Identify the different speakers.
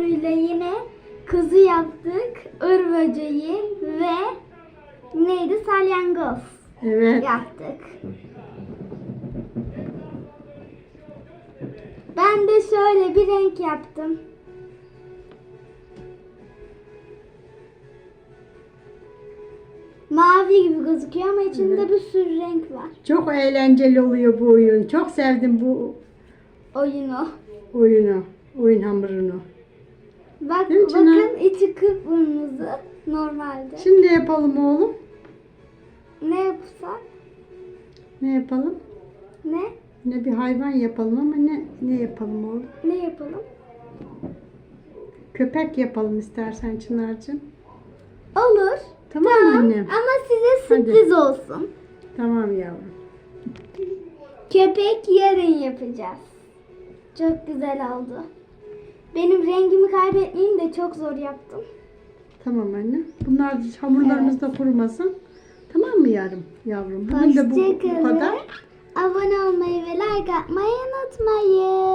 Speaker 1: ile yine kuzu yaptık, ır böceği ve neydi salyangoz
Speaker 2: Evet.
Speaker 1: yaptık. Ben de şöyle bir renk yaptım. Mavi gibi gözüküyor ama içinde
Speaker 2: Evet.
Speaker 1: bir sürü renk var.
Speaker 2: Çok eğlenceli oluyor bu oyun. Çok sevdim bu
Speaker 1: Oyunu.
Speaker 2: oyunu. Oyun hamurunu.
Speaker 1: Bak
Speaker 2: Değil mi Çınar?
Speaker 1: bakın içi kıpkırmızı normalde.
Speaker 2: Şimdi yapalım oğlum.
Speaker 1: Ne yapsak?
Speaker 2: Ne yapalım?
Speaker 1: Ne?
Speaker 2: Ne bir hayvan yapalım ama ne ne yapalım oğlum?
Speaker 1: Ne yapalım?
Speaker 2: Köpek yapalım istersen Çınar'cığım.
Speaker 1: Olur.
Speaker 2: Tamam mı annem?
Speaker 1: Ama size sürpriz olsun.
Speaker 2: Tamam yavrum.
Speaker 1: Köpek yarın yapacağız. Çok güzel oldu. Benim rengimi kaybetmeyeyim de çok zor yaptım.
Speaker 2: Tamam anne. Bunlar hamurlarımız da kurumasın. Tamam mı yarım yavrum? Bugün de bu, bu
Speaker 1: Hoşçakalın.
Speaker 2: kadar.
Speaker 1: Abone olmayı ve like atmayı unutmayın.